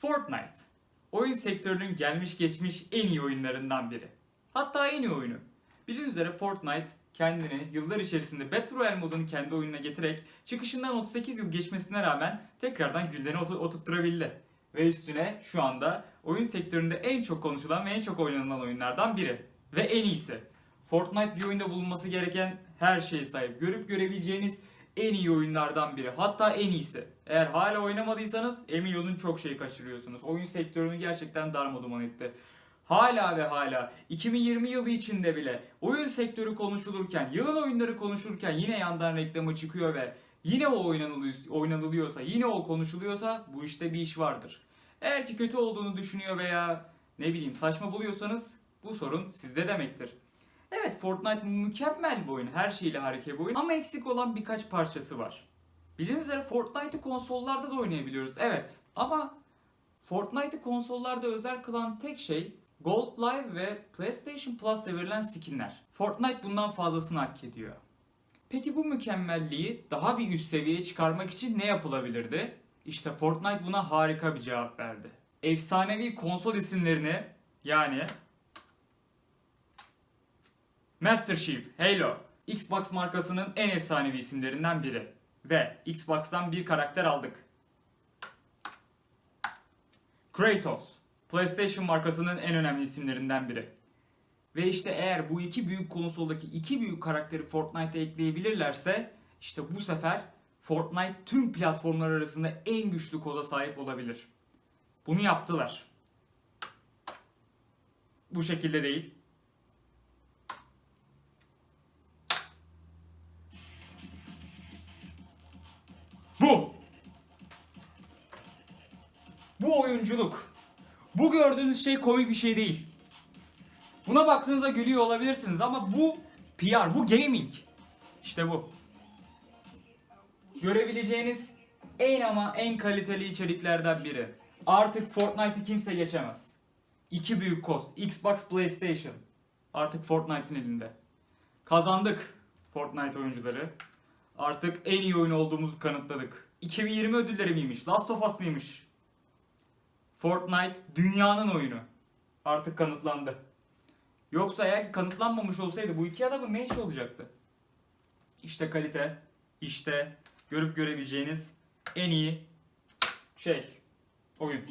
Fortnite. Oyun sektörünün gelmiş geçmiş en iyi oyunlarından biri. Hatta en iyi oyunu. Bildiğiniz üzere Fortnite kendini yıllar içerisinde Battle Royale modunu kendi oyununa getirerek çıkışından 38 yıl geçmesine rağmen tekrardan gündeme otu- oturtturabildi. Ve üstüne şu anda oyun sektöründe en çok konuşulan ve en çok oynanan oyunlardan biri. Ve en iyisi. Fortnite bir oyunda bulunması gereken her şeye sahip. Görüp görebileceğiniz en iyi oyunlardan biri. Hatta en iyisi. Eğer hala oynamadıysanız emin olun çok şey kaçırıyorsunuz. Oyun sektörünü gerçekten darmaduman etti. Hala ve hala 2020 yılı içinde bile oyun sektörü konuşulurken, yılın oyunları konuşurken yine yandan reklamı çıkıyor ve yine o oynanılıyor, oynanılıyorsa, yine o konuşuluyorsa bu işte bir iş vardır. Eğer ki kötü olduğunu düşünüyor veya ne bileyim saçma buluyorsanız bu sorun sizde demektir. Evet Fortnite mükemmel bir oyun, her şeyle harika bir oyun ama eksik olan birkaç parçası var. Bildiğiniz üzere Fortnite'ı konsollarda da oynayabiliyoruz evet ama Fortnite'ı konsollarda özel kılan tek şey Gold Live ve PlayStation Plus'ta verilen skinler. Fortnite bundan fazlasını hak ediyor. Peki bu mükemmelliği daha bir üst seviyeye çıkarmak için ne yapılabilirdi? İşte Fortnite buna harika bir cevap verdi. Efsanevi konsol isimlerini yani Master Chief, Halo, Xbox markasının en efsanevi isimlerinden biri. Ve Xbox'tan bir karakter aldık. Kratos, PlayStation markasının en önemli isimlerinden biri. Ve işte eğer bu iki büyük konsoldaki iki büyük karakteri Fortnite'a ekleyebilirlerse işte bu sefer Fortnite tüm platformlar arasında en güçlü koza sahip olabilir. Bunu yaptılar. Bu şekilde değil. Bu oyunculuk. Bu gördüğünüz şey komik bir şey değil. Buna baktığınızda gülüyor olabilirsiniz ama bu PR, bu gaming. İşte bu. Görebileceğiniz en ama en kaliteli içeriklerden biri. Artık Fortnite'ı kimse geçemez. İki büyük koz, Xbox, PlayStation. Artık Fortnite'ın elinde. Kazandık Fortnite oyuncuları. Artık en iyi oyun olduğumuzu kanıtladık. 2020 ödülleri miymiş? Last of Us mıymış? Fortnite dünyanın oyunu. Artık kanıtlandı. Yoksa eğer ki kanıtlanmamış olsaydı bu iki adamın ne işi olacaktı? İşte kalite, işte görüp görebileceğiniz en iyi şey, oyun.